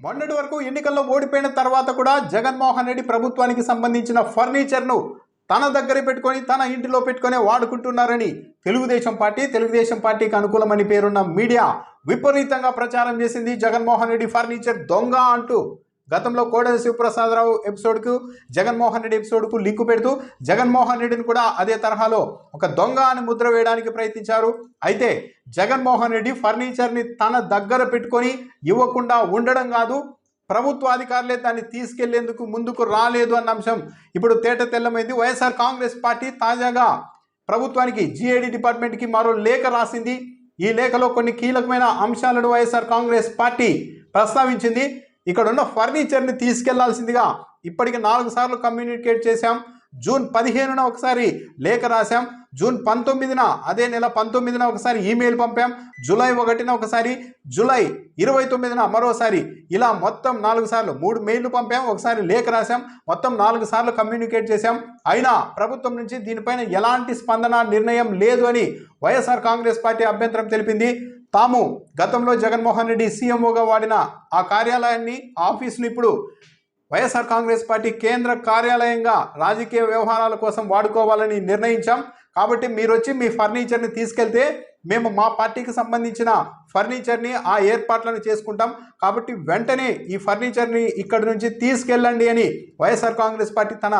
మొన్నటి వరకు ఎన్నికల్లో ఓడిపోయిన తర్వాత కూడా జగన్మోహన్ రెడ్డి ప్రభుత్వానికి సంబంధించిన ఫర్నిచర్ను తన దగ్గర పెట్టుకొని తన ఇంటిలో పెట్టుకొని వాడుకుంటున్నారని తెలుగుదేశం పార్టీ తెలుగుదేశం పార్టీకి అనుకూలమని పేరున్న మీడియా విపరీతంగా ప్రచారం చేసింది జగన్మోహన్ రెడ్డి ఫర్నిచర్ దొంగ అంటూ. గతంలో కోడెల శివప్రసాదరావు ఎపిసోడ్కు జగన్మోహన్ రెడ్డి ఎపిసోడ్కు లింకు పెడుతూ జగన్మోహన్ రెడ్డిని కూడా అదే తరహాలో ఒక దొంగ అని ముద్ర వేయడానికి ప్రయత్నించారు. అయితే జగన్మోహన్ రెడ్డి ఫర్నిచర్ని తన దగ్గర పెట్టుకొని ఇవ్వకుండా ఉండడం కాదు ప్రభుత్వ అధికారులే దాన్ని తీసుకెళ్ళేందుకు ముందుకు రాలేదు అన్న అంశం. ఇప్పుడు తేట తెల్లమైంది. వైఎస్ఆర్ కాంగ్రెస్ పార్టీ తాజాగా ప్రభుత్వానికి జిఐడి డిపార్ట్మెంట్కి మరో లేఖ రాసింది. ఈ లేఖలో కొన్ని కీలకమైన అంశాలను వైఎస్ఆర్ కాంగ్రెస్ పార్టీ ప్రస్తావించింది. ఇక్కడ ఉన్న ఫర్నిచర్ని తీసుకెళ్ళాల్సిందిగా ఇప్పటికి నాలుగు సార్లు కమ్యూనికేట్ చేశాం. జూన్ పదిహేనున ఒకసారి లేఖ రాశాం. జూన్ పంతొమ్మిదిన అదే నెల పంతొమ్మిదిన ఒకసారి ఈమెయిల్ పంపాం. జూలై ఒకటిన ఒకసారి జూలై ఇరవై తొమ్మిదిన మరోసారి ఇలా మొత్తం నాలుగు సార్లు మూడు మెయిల్లు పంపాం ఒకసారి లేఖ రాశాం మొత్తం నాలుగు సార్లు కమ్యూనికేట్ చేశాం. అయినా ప్రభుత్వం నుంచి దీనిపైన ఎలాంటి స్పందన నిర్ణయం లేదు అని వైఎస్ఆర్ కాంగ్రెస్ పార్టీ అభ్యంతరం తెలిపింది. తాము గతంలో జగన్మోహన్ రెడ్డి సీఎంఓగా వాడిన ఆ కార్యాలయాన్ని ఆఫీసును ఇప్పుడు వైఎస్ఆర్ కాంగ్రెస్ పార్టీ కేంద్ర కార్యాలయంగా రాజకీయ వ్యవహారాల కోసం వాడుకోవాలని నిర్ణయించాం. కాబట్టి మీరు వచ్చి మీ ఫర్నిచర్ని తీసుకెళ్తే మేము మా పార్టీకి సంబంధించిన ఫర్నిచర్ని ఆ ఏర్పాట్లను చేసుకుంటాం. కాబట్టి వెంటనే ఈ ఫర్నిచర్ని ఇక్కడి నుంచి తీసుకెళ్ళండి అని వైఎస్ఆర్ కాంగ్రెస్ పార్టీ తన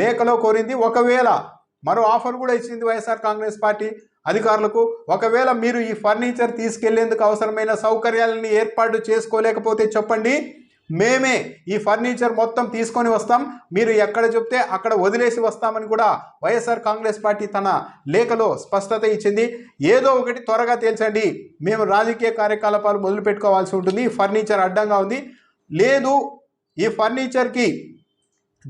లేఖలో కోరింది. ఒకవేళ మరో ఆఫర్ కూడా ఇచ్చింది వైఎస్ఆర్ కాంగ్రెస్ పార్టీ. అధికారులకు ఒకవేళ మీరు ఈ ఫర్నిచర్ తీసుకెళ్ళేందుకు అవసరమైన సౌకర్యాలని ఏర్పాటు చేసుకోలేకపోతే చెప్పండి. మేమే ఈ ఫర్నిచర్ మొత్తం తీసుకొని వస్తాం. మీరు ఎక్కడ చెప్తే అక్కడ వదిలేసి వస్తామని కూడా వైఎస్ఆర్ కాంగ్రెస్ పార్టీ తన లేఖలో స్పష్టత ఇచ్చింది. ఏదో ఒకటి త్వరగా తేల్చండి. మేము రాజకీయ కార్యకలాపాలు మొదలు పెట్టుకోవాల్సి ఉంటుంది. ఈ ఫర్నిచర్ అడ్డంగా ఉంది. లేదు ఈ ఫర్నిచర్కి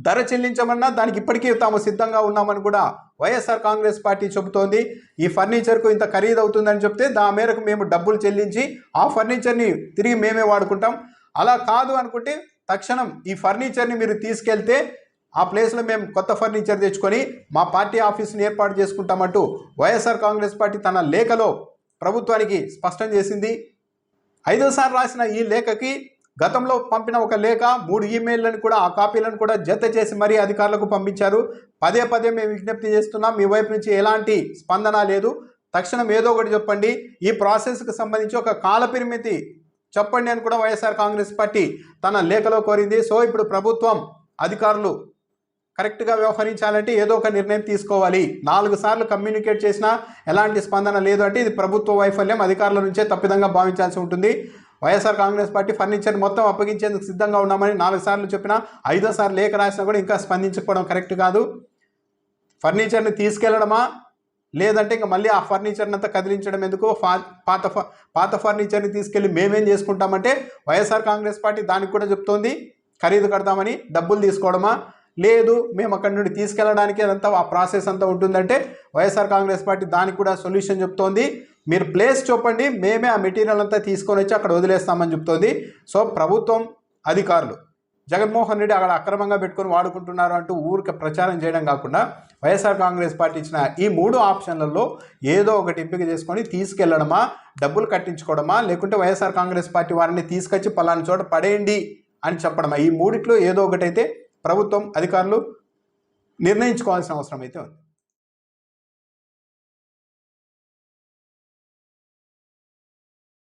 ధర చెల్లించమన్నా దానికి ఇప్పటికీ తాము సిద్ధంగా ఉన్నామని కూడా వైఎస్ఆర్ కాంగ్రెస్ పార్టీ చెబుతోంది. ఈ ఫర్నిచర్కు ఇంత ఖరీదు అవుతుందని చెప్తే దా మేరకు మేము డబ్బులు చెల్లించి ఆ ఫర్నిచర్ని తిరిగి మేమే వాడుకుంటాం. అలా కాదు అనుకుంటే తక్షణం ఈ ఫర్నిచర్ని మీరు తీసుకెళ్తే ఆ ప్లేస్లో మేము కొత్త ఫర్నిచర్ తెచ్చుకొని మా పార్టీ ఆఫీస్ని ఏర్పాటు చేసుకుంటామంటూ వైఎస్ఆర్ కాంగ్రెస్ పార్టీ తన లేఖలో ప్రభుత్వానికి స్పష్టం చేసింది. ఐదోసారి రాసిన ఈ లేఖకి గతంలో పంపిన ఒక లేఖ మూడు ఈమెయిల్లను కూడా ఆ కాపీలను కూడా జత చేసి మరీ అధికారులకు పంపించారు. పదే పదే మేము విజ్ఞప్తి చేస్తున్నాం మీ వైపు నుంచి ఎలాంటి స్పందన లేదు. తక్షణం ఏదో ఒకటి చెప్పండి. ఈ ప్రాసెస్కి సంబంధించి ఒక కాల పరిమితి చెప్పండి అని కూడా వైఎస్ఆర్ కాంగ్రెస్ పార్టీ తన లేఖలో కోరింది. సో ఇప్పుడు ప్రభుత్వం అధికారులు కరెక్ట్గా వ్యవహరించాలంటే ఏదో ఒక నిర్ణయం తీసుకోవాలి. నాలుగు సార్లు కమ్యూనికేట్ చేసినా ఎలాంటి స్పందన లేదు అంటే ఇది ప్రభుత్వ వైఫల్యం. అధికారుల నుంచే తప్పిదంగా భావించాల్సి ఉంటుంది. వైఎస్ఆర్ కాంగ్రెస్ పార్టీ ఫర్నిచర్ మొత్తం అప్పగించేందుకు సిద్ధంగా ఉన్నామని నాలుగు సార్లు చెప్పినా ఐదోసారి లేఖ రాసినా కూడా ఇంకా స్పందించకపోవడం కరెక్ట్ కాదు. ఫర్నిచర్ని తీసుకెళ్ళడమా? లేదంటే ఇంకా మళ్ళీ ఆ ఫర్నిచర్ని అంతా కదిలించడం ఎందుకు? ఫా పాత ఫ- పాత ఫర్నిచర్ని తీసుకెళ్ళి మేమేం చేసుకుంటామంటే వైఎస్ఆర్ కాంగ్రెస్ పార్టీ దానికి కూడా చెప్తోంది ఖరీదు కడతామని డబ్బులు తీసుకోవడమా? లేదు మేము అక్కడి నుండి తీసుకెళ్ళడానికి అదంతా ఆ ప్రాసెస్ అంతా ఉంటుందంటే వైఎస్ఆర్ కాంగ్రెస్ పార్టీ దానికి కూడా సొల్యూషన్ చెప్తోంది. మీరు ప్లేస్ చెప్పండి మేమే ఆ మెటీరియల్ అంతా తీసుకొని వచ్చి అక్కడ వదిలేస్తామని చెప్తోంది. సో ప్రభుత్వం అధికారులు జగన్మోహన్ రెడ్డి అక్కడ అక్రమంగా పెట్టుకొని వాడుకుంటున్నారు అంటూ ఊరికి ప్రచారం చేయడం కాకుండా వైఎస్ఆర్ కాంగ్రెస్ పార్టీ ఇచ్చిన ఈ మూడు ఆప్షన్లలో ఏదో ఒకటి ఎంపిక చేసుకొని తీసుకెళ్ళడమా డబ్బులు కట్టించుకోవడమా లేకుంటే వైఎస్ఆర్ కాంగ్రెస్ పార్టీ వారిని తీసుకొచ్చి పలానా చోట పడేయండి అని చెప్పడమా? ఈ మూడిట్లో ఏదో ఒకటైతే ప్రభుత్వం అధికారులు నిర్ణయించుకోవాల్సిన అవసరం అయితే ఉంది.